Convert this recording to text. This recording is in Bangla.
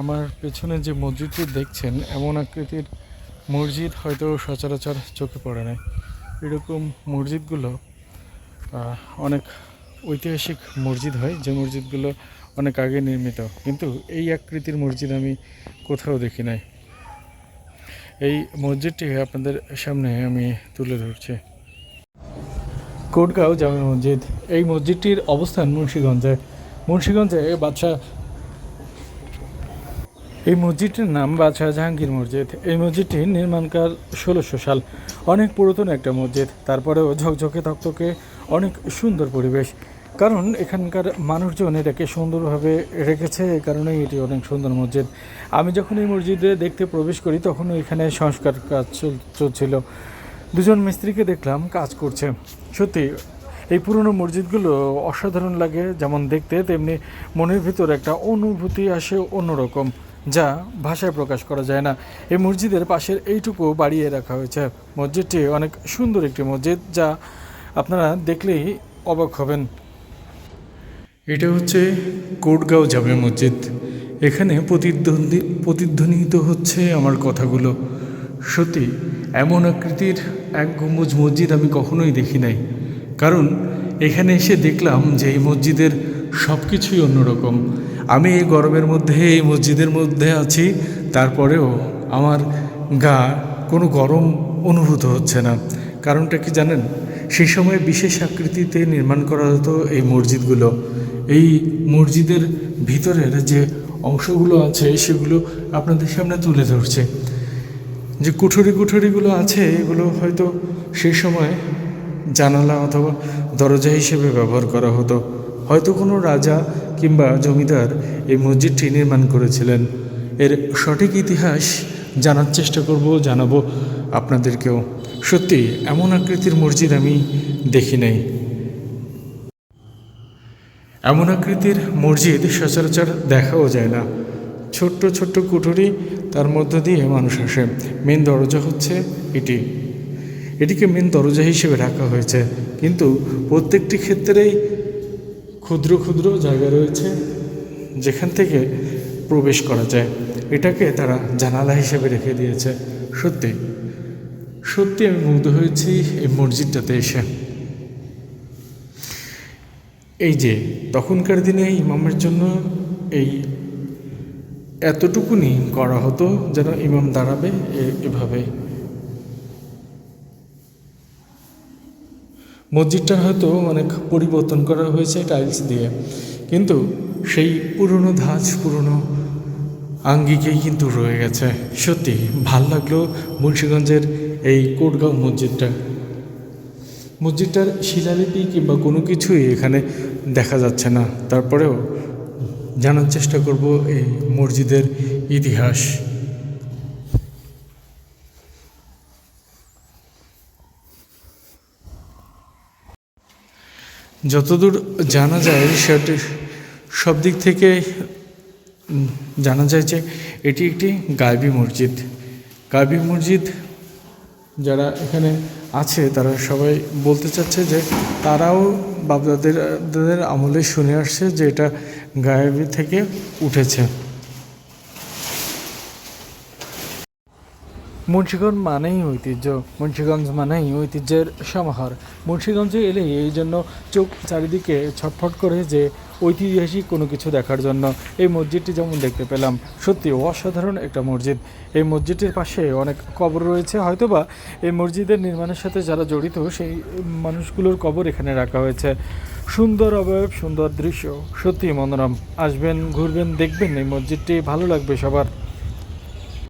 আমার পেছনে যে মসজিদটি দেখছেন, এমন আকৃতির মসজিদ হয়তো সচরাচর চোখে পড়ে না এরকম মসজিদগুলো অনেক ঐতিহাসিক মসজিদ হয়, যে মসজিদগুলো অনেক আগে নির্মিত। কিন্তু এই আকৃতির মসজিদ আমি কোথাও দেখি নাই। এই মসজিদটি আপনাদের সামনে আমি তুলে ধরছি। কোটগাঁও জামে মসজিদ। এই মসজিদটির অবস্থান মুন্সীগঞ্জে। মুন্সীগঞ্জে বাদশাহ এই মসজিদটির নাম বাদশাহ জাহাঙ্গীর মসজিদ। এই মসজিদটি নির্মাণকাল ষোলোশো সাল। অনেক পুরাতন একটা মসজিদ। তারপরেও ঝকঝকে তকতকে অনেক সুন্দর পরিবেশ। কারণ এখানকার মানুষজন এটাকে সুন্দরভাবে রেখেছে, এই কারণেই এটি অনেক সুন্দর মসজিদ। আমি যখন এই মসজিদে দেখতে প্রবেশ করি, তখন এখানে সংস্কার কাজ চল- চলছিল। দুজন মিস্ত্রিকে দেখলাম কাজ করছে। সত্যি, এই পুরনো মসজিদগুলো অসাধারণ লাগে। যেমন দেখতে তেমনি মনের ভিতর একটা অনুভূতি আসে অন্যরকম। যা ভাষায় প্রকাশ করা যায় না। এই মসজিদের পাশের এইটুকু বাড়িয়ে রাখা হয়েছে। মসজিদটি অনেক সুন্দর একটি মসজিদ যা আপনারা দেখলেই অবাক হবেন। এটা হচ্ছে কোটগাঁও জামে মসজিদ। এখানে প্রতিদ্বন্দ্বী, প্রতিধ্বনিত হচ্ছে আমার কথাগুলো। সত্যি, এমন আকৃতির এক গম্বুজ মসজিদ আমি কখনোই দেখি নাই। কারণ এখানে এসে দেখলাম যে এই মসজিদের সব কিছুই অন্যরকম। আমি এই গরমের মধ্যে, এই মসজিদের মধ্যে আছি, তারপরেও আমার গা কোনো গরম অনুভূত হচ্ছে না। কারণটা কি জানেন? সেই সময় বিশেষ আকৃতিতে নির্মাণ করা হতো এই মসজিদগুলো। এই মসজিদের ভিতরের যে অংশগুলো আছে, সেগুলো আপনাদের সামনে তুলে ধরছে। যে কুঠুরি কুঠুরিগুলো আছে, এগুলো হয়তো সেই সময় জানালা অথবা দরজা হিসেবে ব্যবহার করা হতো। হয়তো কোনো রাজা কিংবা জমিদার এই মসজিদটি নির্মাণ করেছিলেন। এর সঠিক ইতিহাস জানার চেষ্টা করব, জানাব আপনাদেরকেও। সত্যি, এমন আকৃতির মসজিদ আমি দেখি নাই। এমন আকৃতির মসজিদ সচরাচর দেখাও যায় না। ছোট্ট ছোট্ট কুঠুরি, তার মধ্য দিয়ে মানুষ আসে। মেন দরজা হচ্ছে এটি। এটিকে মেন দরজা হিসেবে রাখা হয়েছে। কিন্তু প্রত্যেকটি ক্ষেত্রেই ক্ষুদ্র ক্ষুদ্র জায়গা রয়েছে, যেখান থেকে প্রবেশ করা যায়। এটাকে তারা জানালা হিসেবে রেখে দিয়েছে। সত্যি সত্যি আমি মুগ্ধ হয়েছি এই মসজিদটাতে এসে। এই যে, তখনকার দিনে ইমামের জন্য এই এতটুকুনি করা হতো যেন ইমাম দাঁড়াবে এভাবে। মসজিদটা হয়তো অনেক পরিবর্তন করা হয়েছে টাইলস দিয়ে। কিন্তু সেই পুরনো ধাঁচ, পুরনো আঙ্গিকেই কিন্তু রয়ে গেছে। সত্যি, ভালো লাগল মুন্সীগঞ্জের এই কোটগাঁও মসজিদটা। মসজিদটার শিলালিপি কিংবা কোনো কিছুই এখানে দেখা যাচ্ছে না। তারপরেও জানার চেষ্টা করব এই মসজিদের ইতিহাস। যতদূর জানা যায়, সেটি সব দিক থেকে জানা যায় যে এটি একটি গায়বী মসজিদ। গায়বী মসজিদ যারা এখানে আছে, তারা সবাই বলতে চাচ্ছে যে তারাও বাপদাদের আমলে শুনে আসছে যে এটা গায়েবী থেকে উঠেছে। মুন্সীগঞ্জ মানেই ঐতিহ্য, মুন্সীগঞ্জ মানেই ঐতিহ্যের সমাহার। মুন্সীগঞ্জে এলে এই জন্য চোখ চারিদিকে ছটফট করে যে ঐতিহাসিক কোনো কিছু দেখার জন্য। এই মসজিদটি যেমন দেখতে পেলাম, সত্যি অসাধারণ একটা মসজিদ। এই মসজিদটির পাশে অনেক কবর রয়েছে, হয়তোবা এই মসজিদের নির্মাণের সাথে যারা জড়িত, সেই মানুষগুলোর কবর এখানে রাখা হয়েছে। সুন্দর অবয়ব, সুন্দর দৃশ্য সত্যি মনোরম। আসবেন, ঘুরবেন, দেখবেন এই মসজিদটি। ভালো লাগবে সবার।